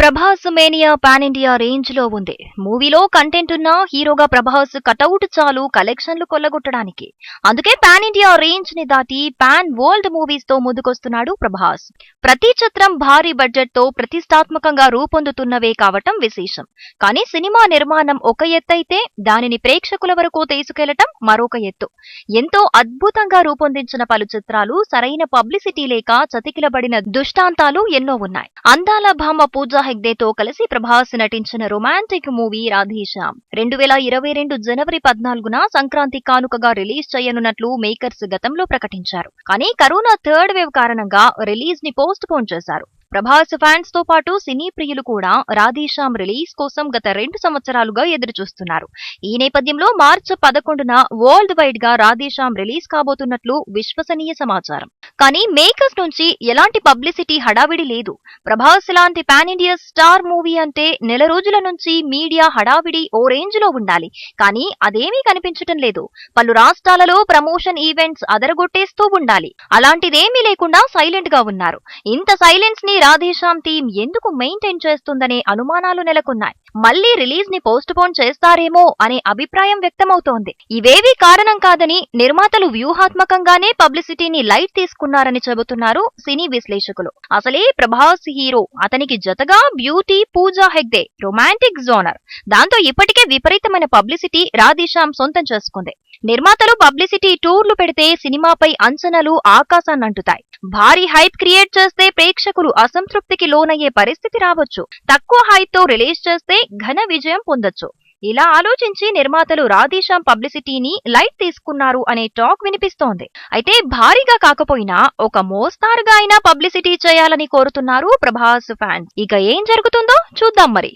Prabhas mania pan India రేంజ్లో ఉంది. మూవీలో కంటెంట్ ఉన్న హీరోగా ప్రభాస్ కటౌట్ చాలు కలెక్షన్లు కొల్లగొట్టడానికి. అందుకే పాన్ ఇండియా రేంజ్ని దాటి పాన్ వరల్డ్ మూవీస్తో ముందుకొస్తున్నాడు ప్రభాస్. ప్రతి చిత్రం భారీ బడ్జెట్తో ప్రతిష్టాత్మకంగా రూపొందుతున్నవే కావటం విశేషం. కానీ సినిమా నిర్మాణం ఒక ఎత్తైతే దానిని ప్రేక్షకుల వరకు తీసుకెళ్ళటం మరొక ఎత్తు. ఎంతో అద్భుతంగా రూపొందించిన పలు చిత్రాలు సరైన పబ్లిసిటీ లేక చతికిలబడిన దుష్టాంతాలు ఎన్నో ఉన్నాయి. అందాల భామ పూజా హెగ్డేతో కలిసి ప్రభాస్ నటించిన రొమాంటిక్ మూవీ రాధేశ్యామ్. రెండు వేల ఇరవై రెండు జనవరి పద్నాలుగున సంక్రాంతి కానుకగా రిలీజ్ చేయనున్నట్లు మేకర్స్ గతంలో ప్రకటించారు. కానీ కరోనా థర్డ్ వేవ్ కారణంగా రిలీజ్ని పోస్ట్ పోన్ చేశారు. ప్రభాస్ ఫ్యాన్స్తో పాటు సినీ ప్రియులు కూడా రాధేశ్యామ్ రిలీజ్ కోసం గత రెండు సంవత్సరాలుగా ఎదురుచూస్తున్నారు. ఈ నేపథ్యంలో మార్చి పదకొండున వరల్డ్ వైడ్గా రాధేశ్యామ్ రిలీజ్ కాబోతున్నట్లు విశ్వసనీయ సమాచారం. కానీ మేకర్స్ నుంచి ఎలాంటి పబ్లిసిటీ హడావిడి లేదు. ప్రభాస్ లాంటి పాన్ ఇండియా స్టార్ మూవీ అంటే నెల రోజుల నుంచి మీడియా హడావిడి ఓ రేంజ్లో ఉండాలి. కానీ అదేమీ కనిపించటం లేదు. పలు రాష్ట్రాలలో ప్రమోషన్ ఈవెంట్స్ అదరగొట్టేస్తూ ఉండాలి. అలాంటిదేమీ లేకుండా సైలెంట్గా ఉన్నారు. ఇంత సైలెన్స్ని రాధేశ్యామ్ టీం ఎందుకు మెయింటైన్ చేస్తుందనే అనుమానాలు నెలకొన్నాయి. మళ్ళీ రిలీజ్ని పోస్ట్ పోన్ చేస్తారేమో అనే అభిప్రాయం వ్యక్తమవుతోంది. ఇవేవీ కారణం కాదని నిర్మాతలు వ్యూహాత్మకంగానే పబ్లిసిటీని లైట్ తీసుకున్నారని చెబుతున్నారు సినీ విశ్లేషకులు. అసలే ప్రభాస్ హీరో అతనికి జతగా beauty Pooja Hegde romantic genre. దాంతో ఇప్పటికే విపరీతమైన పబ్లిసిటీ రాధేశ్యామ్ సొంతం చేసుకుంది. నిర్మాతలు పబ్లిసిటీ టూర్లు పెడితే సినిమాపై అంచనాలు ఆకాశాన్నంటుతాయి. భారీ హైప్ క్రియేట్ చేస్తే ప్రేక్షకులు అసంతృప్తికి లోనయ్యే పరిస్థితి రావచ్చు. తక్కువ హైప్తో రిలీజ్ చేస్తే ఘన విజయం పొందొచ్చు. ఇలా ఆలోచించి నిర్మాతలు రాధేశ్యామ్ పబ్లిసిటీని లైట్ తీసుకున్నారు అనే టాక్ వినిపిస్తోంది. అయితే భారీగా కాకపోయినా ఒక మోస్తారుగా అయినా పబ్లిసిటీ చేయాలని కోరుతున్నారు ప్రభాస్ ఫ్యాన్స్. ఇక ఏం జరుగుతుందో చూద్దాం మరి.